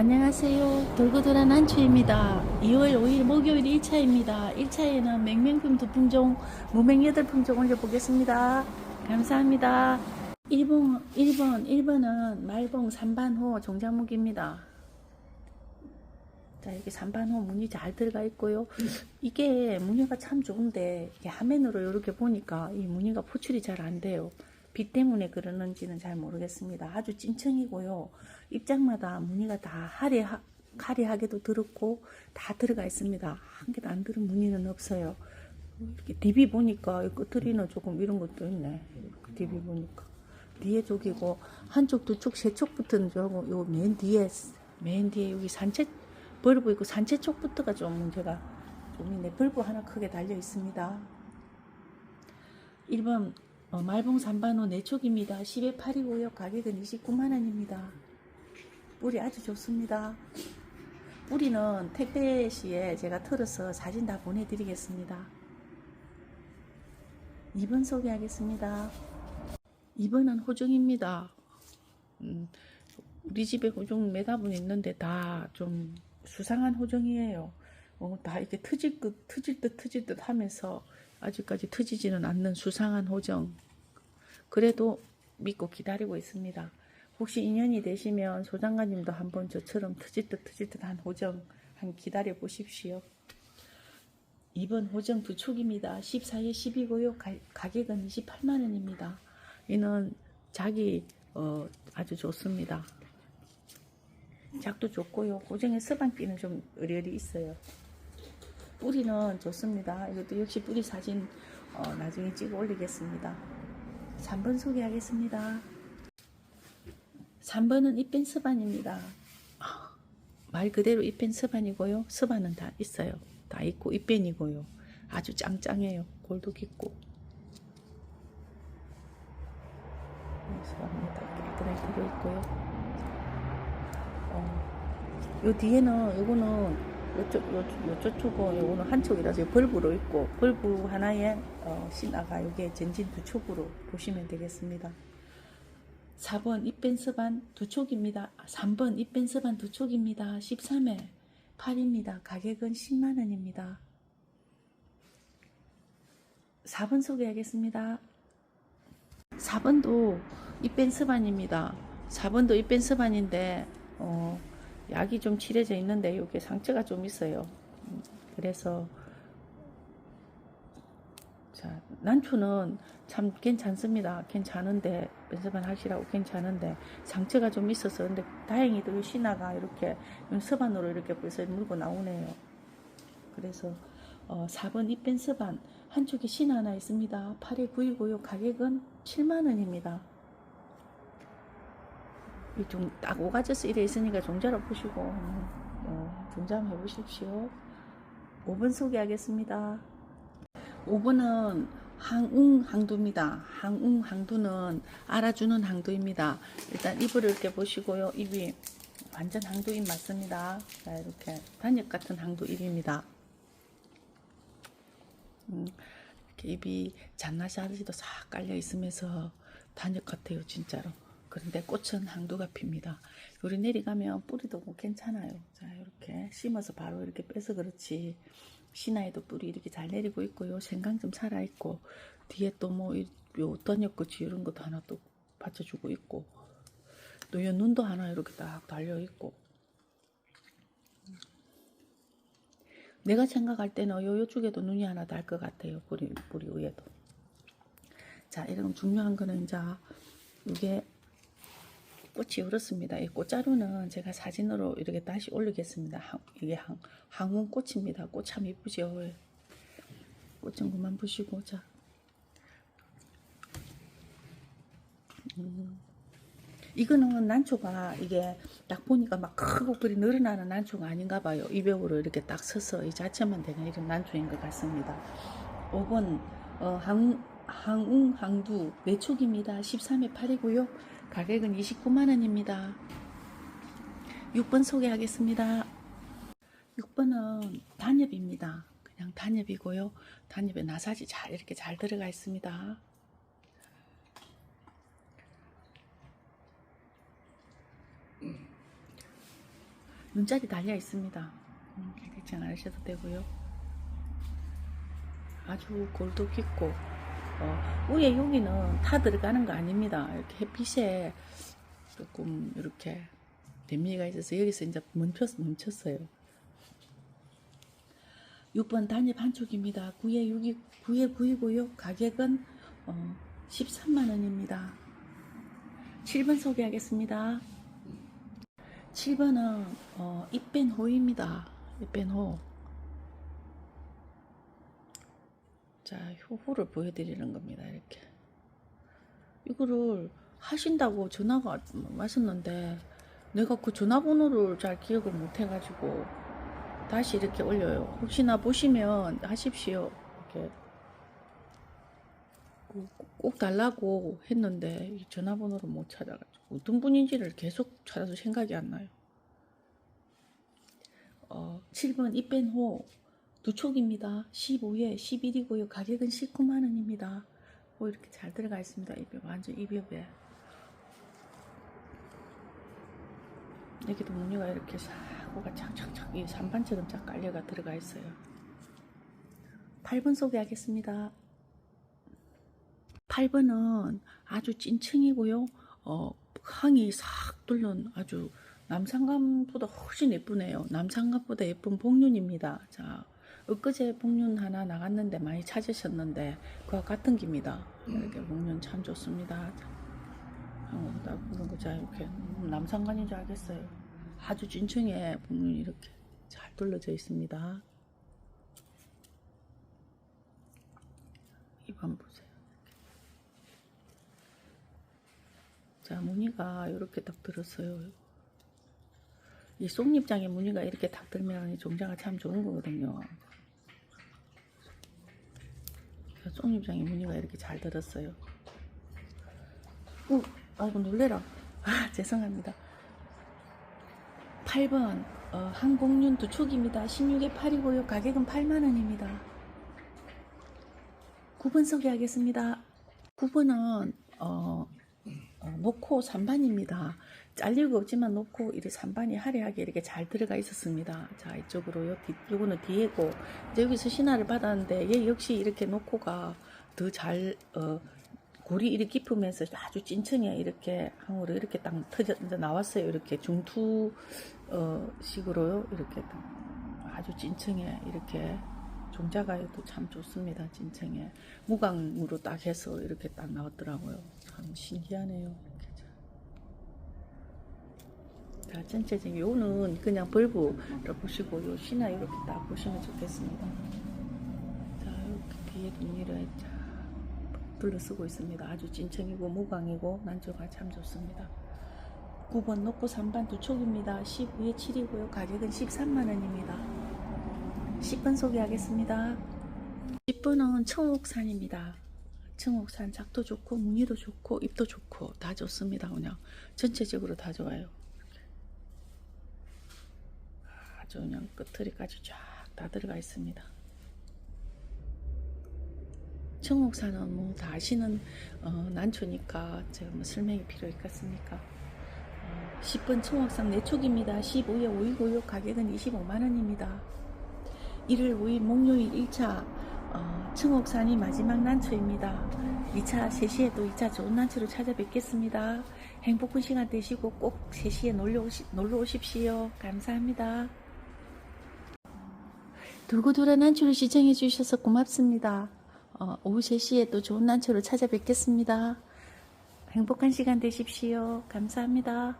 안녕하세요. 돌고돌아 난초입니다. 2월 5일 목요일 1차입니다. 1차에는 맹맹금 두 품종, 무맹 8품종 올려보겠습니다. 감사합니다. 1번, 1번, 1번은 말봉 3반호 종자목입니다. 자, 이렇게 3반호 무늬 잘 들어가 있고요. 이게 무늬가 참 좋은데, 이게 화면으로 이렇게 보니까 이 무늬가 포출이 잘 안 돼요. 빛 때문에 그러는지는 잘 모르겠습니다. 아주 찐청이고요. 입장마다 무늬가 다 화려하, 화려하게도 들었고 다 들어가 있습니다. 한 개도 안 들은 무늬는 없어요. 이렇게 DB 보니까 이 끝트리는 조금 이런 것도 있네. DB 보니까 뒤에 쪽이고 한쪽 두쪽 세 쪽부터는 저거 요맨 뒤에 맨 뒤에 여기 산채 벌브 있고 산채 쪽부터가 좀 문제가 좀 있네. 벌브 하나 크게 달려 있습니다. 1번 어, 말봉 3반호 4촉입니다. 10에 8이고요. 가격은 29만원입니다. 뿌리 아주 좋습니다. 뿌리는 택배 시에 제가 털어서 사진 다 보내드리겠습니다. 2번 소개하겠습니다. 2번은 호종입니다. 음, 우리 집에 호종 매다분 있는데 다 좀 수상한 호종이에요. 어, 다 이렇게 트질 듯, 트질 듯, 트질 듯 하면서 아직까지 트지지는 않는 수상한 호정. 그래도 믿고 기다리고 있습니다. 혹시 인연이 되시면 소장관님도 한번 저처럼 트지듯 트지듯한 호정 한 기다려 보십시오. 이번 호정 두 촉입니다. 14에 10이고요. 가 격은 28만원입니다. 이는 자기 어, 아주 좋습니다. 작도 좋고요. 호정의 서방기는 좀 의리의리 있어요. 뿌리는 좋습니다. 이것도 역시 뿌리 사진 어, 나중에 찍어 올리겠습니다. 3번 소개하겠습니다. 3번은 잎뺀 서반입니다. 아, 말 그대로 잎뺀 서반이고요. 서반은 다 있어요. 다 있고 잎뺀이고요. 아주 짱짱해요. 골도 깊고. 서반이 다 깨끗하게 들어있고요. 어, 요 뒤에는 요거는 요쪽, 요, 요쪽 쪽은 요거는 한 촉이라서 벌브로 있고 벌브 하나에 어, 신화가 요게 전진 두 촉으로 보시면 되겠습니다. 4번 입벤서반 두 촉입니다. 3번 입벤서반 두 촉입니다. 13회 8입니다. 가격은 10만원입니다. 4번 소개하겠습니다. 4번도 입벤서반입니다. 4번도 입벤서반인데 어, 약이 좀 칠해져 있는데 이게 상처가 좀 있어요. 음, 그래서 자 난초는 참 괜찮습니다. 괜찮은데 연습만 하시라고 괜찮은데 상처가 좀 있어서 근데 다행히도 이 신화가 이렇게 서반으로 이렇게 벌써 물고 나오네요. 그래서 어, 4번 입뺀 서반 한쪽에 신화 하나 있습니다. 8에 9이고요. 가격은 7만원입니다. 좀딱 오가져서 이래 있으니까 종자로 보시고 어, 종자 한번 해보십시오. 5번 소개하겠습니다. 5번은 항웅 항두입니다. 항웅 항두는 알아주는 항두입니다. 일단 입을 이렇게 보시고요. 입이 완전 항두입 맞습니다. 자, 이렇게 단역 같은 항두 입입니다. 음, 이렇게 입이 잔나시 아저씨도 싹 깔려 있으면서 단역 같아요, 진짜로. 그런데 꽃은 항두가 핍니다. 요리 내려가면 뿌리도 뭐 괜찮아요. 자, 이렇게 심어서 바로 이렇게 빼서 그렇지. 신화에도 뿌리 이렇게 잘 내리고 있고요. 생강 좀 살아 있고, 뒤에 또 뭐, 요 던역꽃이 이런 것도 하나 또 받쳐주고 있고, 또 요 눈도 하나 이렇게 딱 달려 있고. 내가 생각할 때는 요, 요쪽에도 눈이 하나 달 것 같아요. 뿌리, 뿌리 위에도. 자, 이런 중요한 거는 이제, 이게 꽃이 그렇습니다. 이 꽃자루는 제가 사진으로 이렇게 다시 올리겠습니다. 하, 이게 항, 항운 꽃입니다. 꽃 참 이쁘죠. 꽃 좀 그만 보시고 자. 음. 이거는 난초가 이게 딱 보니까 막 크고 그리 늘어나는 난초가 아닌가 봐요. 이벽으로 이렇게 딱 서서 이 자체만 되는 이런 난초인 것 같습니다. 5번 어, 항, 항웅 항두 매촉입니다. 13회 8이고요. 가격은 29만원입니다. 6번 소개하겠습니다. 6번은 단엽입니다. 그냥 단엽이고요. 단엽에 나사지 잘 이렇게 잘 들어가 있습니다. 눈자리 달려 있습니다. 음, 깨끗이 안 하셔도 되고요. 아주 골도 깊고 어, 위에 여기는 타 들어가는 거 아닙니다. 이렇게 햇빛에 조금 이렇게 데미가 있어서 여기서 이제 멈췄, 멈췄어요. 6번 단일 반쪽입니다. 9에 6이 9에 9이고요. 가격은 어, 13만 원입니다. 7번 소개하겠습니다. 7번은 어, 입벤호입니다. 입벤호. 자, 효호를 보여드리는 겁니다. 이렇게. 이거를 하신다고 전화가 왔었는데 내가 그 전화번호를 잘 기억을 못 해가지고 다시 이렇게 올려요. 혹시나 보시면 하십시오. 이렇게 꼭- 꼭 달라고 했는데 이 전화번호를 못 찾아가지고 어떤 분인지를 계속 찾아서 생각이 안 나요. 어, 7번 입벤호 두 촉입니다. 15에 11이고요. 가격은 19만 원입니다. 오, 이렇게 잘 들어가 있습니다. 입에 완전 입엽에 여기도 무늬가 이렇게 사고가 착착착 이 산반처럼 쫙 깔려가 들어가 있어요. 8번 소개하겠습니다. 8번은 아주 찐층이고요. 어, 항이 싹 뚫는 아주 남상감보다 훨씬 예쁘네요. 남상감보다 예쁜 복륜입니다. 자, 엊그제 복륜 하나 나갔는데 많이 찾으셨는데 그와 같은 기입니다. 이렇게 복륜 참 좋습니다. 나 그런 거자 이렇게 남상관인 줄 알겠어요. 아주 진층에 복륜이 이렇게 잘 둘러져 있습니다. 이번 보세요. 자, 무늬가 이렇게 딱 들었어요. 이 속립장에 무늬가 이렇게 딱 들면 이 종자가 참 좋은 거거든요. 속립장에 무늬가 이렇게 잘 들었어요. 오, 아이고 놀래라. 아, 죄송합니다. 8번 어, 항공륜 두 촉입니다. 16에 8이고요. 가격은 8만 원입니다. 9번 소개하겠습니다. 9번은 어, 어, 놓고 3반입니다. 잘리고 없지만 놓고 이렇게 3반이 화려하게 이렇게 잘 들어가 있었습니다. 자 이쪽으로 요. 뒤, 요거는 뒤에고 이제 여기서 신화를 받았는데 얘 역시 이렇게 놓고가 더잘 어, 골이 이렇게 깊으면서 아주 찐층에 이렇게 항으로 이렇게 딱 터져 나왔어요. 이렇게 중투 어, 식으로요. 이렇게 딱 아주 찐층에 이렇게 종자가에도 참 좋습니다. 찐층에 무광으로 딱 해서 이렇게 딱 나왔더라고요. 참 신기하네요. 자, 자, 전체적인 요는 그냥 벌브를 보시고 요 신화 이렇게 딱 보시면 좋겠습니다. 자, 이렇게 뒤에 쫙 둘러쓰고 있습니다. 아주 진청이고 무광이고 난조가 참 좋습니다. 9번 놓고 3반 두 촉입니다. 12에 7이고요. 가격은 13만 원입니다. 10번 소개하겠습니다. 10번은 청옥산입니다. 청옥산 작도 좋고 무늬도 좋고 잎도 좋고 다 좋습니다. 그냥 전체적으로 다 좋아요. 아주 그냥 끝머리까지 쫙 다 들어가 있습니다. 청옥산은 뭐 다 아시는 어, 난초니까 제가 뭐 설명이 필요 있겠습니까? 어, 10번 청옥산 내촉입니다. 15에 5이고요. 가격은 25만 원입니다. 1월 5일 목요일 1차 어, 청옥산이 마지막 난초입니다. 2차 3시에 또 2차 좋은 난초로 찾아뵙겠습니다. 행복한 시간 되시고 꼭 3시에 놀러, 오시, 놀러 오십시오. 감사합니다. 돌고 돌아 난초를 시청해 주셔서 고맙습니다. 어, 오후 3시에 또 좋은 난초로 찾아뵙겠습니다. 행복한 시간 되십시오. 감사합니다.